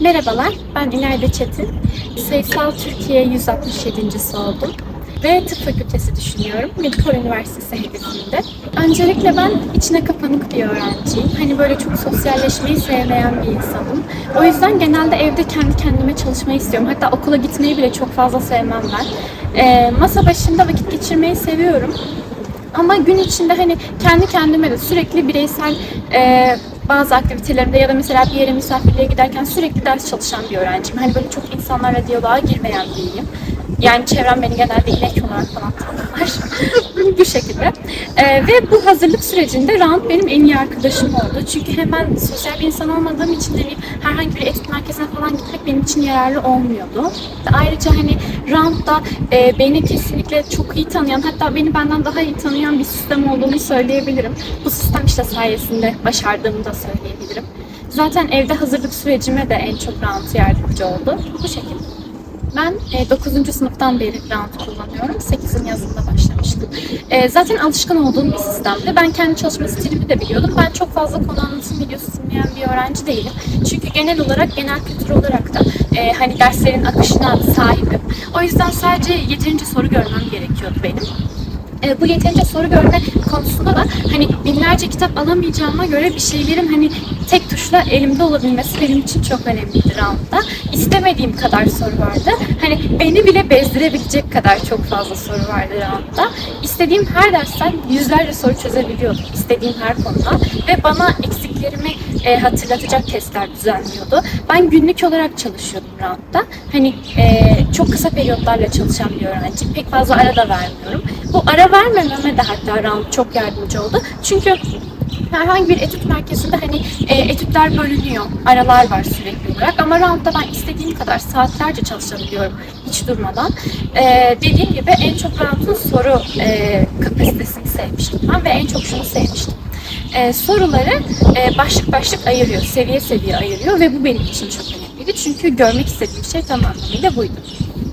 Merhabalar, ben İlayda Çetin. Sayısal Türkiye 167.si oldum ve tıp fakültesi düşünüyorum. Medipol Üniversitesi hedefinde. Öncelikle ben içine kapanık bir öğrenciyim. Hani böyle çok sosyalleşmeyi sevmeyen bir insanım. O yüzden genelde evde kendi kendime çalışmayı istiyorum. Hatta okula gitmeyi bile çok fazla sevmem ben. Ee, masa başında vakit geçirmeyi seviyorum. Ama gün içinde hani kendi kendime de sürekli bireysel e, bazı aktivitelerimde ya da mesela bir yere misafirliğe giderken sürekli ders çalışan bir öğrenciyim. Hani böyle çok insanlarla diyaloğa girmeyen biriyim. Yani çevrem beni genelde inek olarak falan tanırlar. bu şekilde. E, ve bu hazırlık sürecinde Round benim en iyi arkadaşım oldu. Çünkü hemen sosyal bir insan olmadığım için hani herhangi bir etüt merkezine falan gitmek benim için yararlı olmuyordu. Ayrıca hani Round'da e, beni kesinlikle çok iyi tanıyan, hatta beni benden daha iyi tanıyan bir sistem olduğunu söyleyebilirim. Bu sistem işte sayesinde başardığımı da söyleyebilirim. Zaten evde hazırlık sürecime de en çok Round yardımcı oldu. Bu şekilde. Ben e, 9. sınıftan beri Round kullanıyorum. 8'in yazında başlamıştım. E, zaten alışkın olduğum bir sistemdi. Ben kendi çalışma stilimi de biliyordum. Ben çok fazla konu anlatım videosu dinleyen bir öğrenci değilim. Çünkü genel olarak, genel kültür olarak da e, hani derslerin akışına sahibim. O yüzden sadece yeterince soru görmem gerekiyordu benim. E, bu yeterince soru görme konusunda da hani binlerce kitap alamayacağıma göre bir şeylerin hani tek tuşla elimde olabilmesi benim için çok önemliydi roundda. İstemediğim kadar soru vardı. Hani beni bile bezdirebilecek kadar çok fazla soru vardı roundda. İstediğim her dersten yüzlerce soru çözebiliyordum. istediğim her konuda. Ve bana eksiklerimi e, hatırlatacak testler düzenliyordu. Ben günlük olarak çalışıyordum roundda. Hani e, çok kısa periyotlarla çalışan bir öğrenci. Pek fazla ara da vermiyorum. Bu ara vermememe de hatta round çok yardımcı oldu. Çünkü herhangi bir etüt merkezinde hani e, etütler bölünüyor. Aralar var sürekli olarak ama roundda ben istediğim kadar saatlerce çalışabiliyorum hiç durmadan. E, dediğim gibi en çok roundun soru e, kapasitesini sevmiştim ben ve en çok şunu sevmiştim. E, soruları e, başlık başlık ayırıyor, seviye seviye ayırıyor ve bu benim için çok önemliydi. Çünkü görmek istediğim şey tam anlamıyla buydu.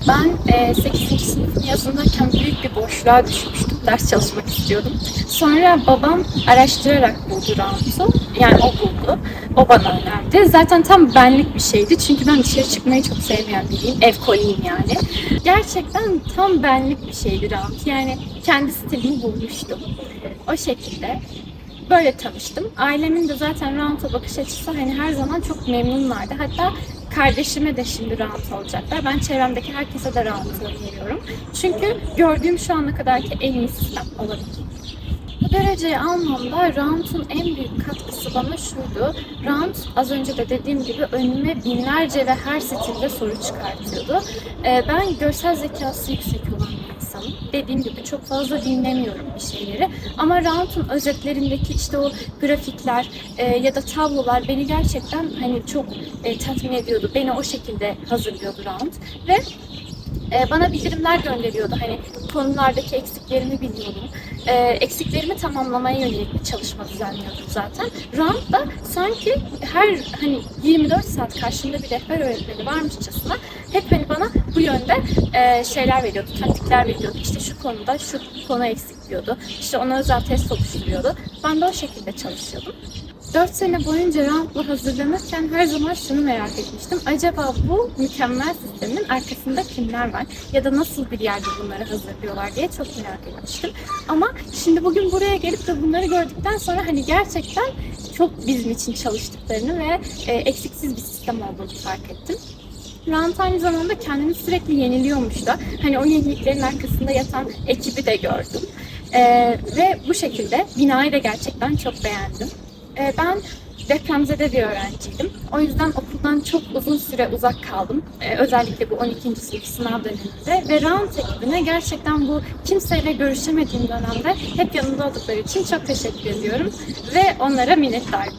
Ben e, 8. sınıf yazındayken büyük bir boşluğa düşmüştüm. Ders çalışmak istiyordum. Sonra babam araştırarak buldu Round'u. Yani o buldu. O bana önerdi. Zaten tam benlik bir şeydi. Çünkü ben dışarı çıkmayı çok sevmeyen biriyim. Ev koliyim yani. Gerçekten tam benlik bir şeydi Round. Yani kendi stilimi bulmuştum. O şekilde böyle tanıştım. Ailemin de zaten Round'a bakış açısı hani her zaman çok memnunlardı. Hatta kardeşime de şimdi Round olacaklar. Ben çevremdeki herkese de Round'u öneriyorum. Çünkü gördüğüm şu ana kadarki en iyi sistem olabilir. Bu dereceyi almamda Round'un en büyük katkısı bana şuydu. Round az önce de dediğim gibi önüme binlerce ve her stilde soru çıkartıyordu. Ee, ben görsel zekası yüksek olan insanım. Dediğim gibi çok fazla dinlemiyorum bir şeyleri. Ama Round'un özetlerindeki işte o grafikler e, ya da tablolar beni gerçekten hani çok e, tatmin ediyordu. Beni o şekilde hazırlıyordu Round. Ve e, bana bildirimler gönderiyordu. Hani konulardaki eksiklerimi biliyordum. E, eksiklerimi tamamlamaya yönelik bir çalışma düzenliyordum zaten. Round da sanki her hani 24 saat karşımda bir rehber öğretmeni varmışçasına hep hani bana bu yönde e, şeyler veriyordu, taktikler veriyordu. İşte şu konuda şu konu eksik diyordu. İşte ona özel test oluşturuyordu. Ben de o şekilde çalışıyordum. 4 sene boyunca Round'la hazırlanırken her zaman şunu merak etmiştim. Acaba bu mükemmel sistemin arkasında kimler var? Ya da nasıl bir yerde bunları hazırlıyorlar diye çok merak etmiştim. Ama şimdi bugün buraya gelip de bunları gördükten sonra hani gerçekten çok bizim için çalıştıklarını ve e, eksiksiz bir sistem olduğunu fark ettim. Round aynı zamanda kendini sürekli yeniliyormuş da. Hani o yeniliklerin arkasında yatan ekibi de gördüm. E, ve bu şekilde binayı da gerçekten çok beğendim. Ee, ben depremzede bir öğrenciydim. O yüzden okuldan çok uzun süre uzak kaldım. Ee, özellikle bu 12. sınıf sınav döneminde. Ve Round ekibine gerçekten bu kimseyle görüşemediğim dönemde hep yanımda oldukları için çok teşekkür ediyorum. Ve onlara minnettarım.